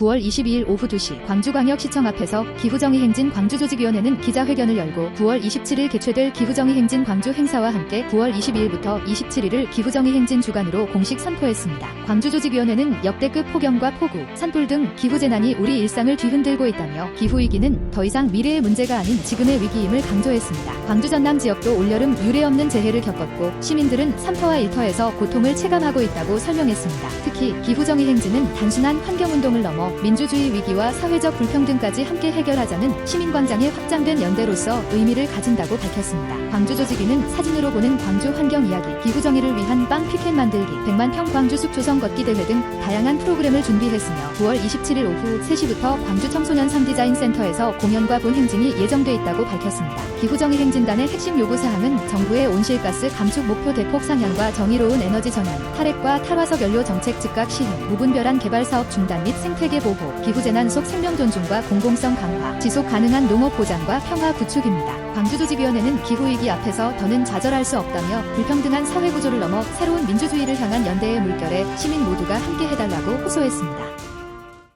9월 22일 오후 2시 광주광역시청 앞에서 기후정의 행진 광주조직위원회는 기자회견을 열고 9월 27일 개최될 기후정의 행진 광주 행사와 함께 9월 22일부터 27일을 기후정의 행진 주간으로 공식 선포했습니다. 광주조직위원회는 역대급 폭염과 폭우, 산불 등 기후재난이 우리 일상을 뒤흔들고 있다며 기후위기는 더 이상 미래의 문제가 아닌 지금의 위기임을 강조했습니다. 광주 전남 지역도 올여름 유례없는 재해를 겪었고 시민들은 3터와 1터에서 고통을 체감하고 있다고 설명했습니다. 특히 기후정의 행진은 단순한 환경운동을 넘어 민주주의 위기와 사회적 불평등까지 함께 해결하자는 시민광장의 확장된 연대로서 의미를 가진다고 밝혔습니다. 광주 조직위는 사진으로 보는 광주 환경 이야기, 기후 정의를 위한 빵 피켓 만들기, 100만 평 광주 숲 조 성 걷기 대회 등 다양한 프로그램을 준비했으며 9월 27일 오후 3시부터 광주 청소년 3디자인 센터에서 공연과 본 행진이 예정돼 있다고 밝혔습니다. 기후 정의 행진단의 핵심 요구 사항은 정부의 온실가스 감축 목표 대폭 상향과 정의로운 에너지 전환, 탈핵과 탈화석 연료 정책 즉각 시행, 무분별한 개발 사업 중단 및 생태계 보호, 기후재난 속 생명 존중과 공공성 강화, 지속 가능한 농업 보장과 평화 구축입니다. 광주조직위원회는 기후위기 앞에서 더는 좌절할 수 없다며 불평등한 사회 구조를 넘어 새로운 민주주의를 향한 연대의 물결에 시민 모두가 함께 해달라고 호소했습니다.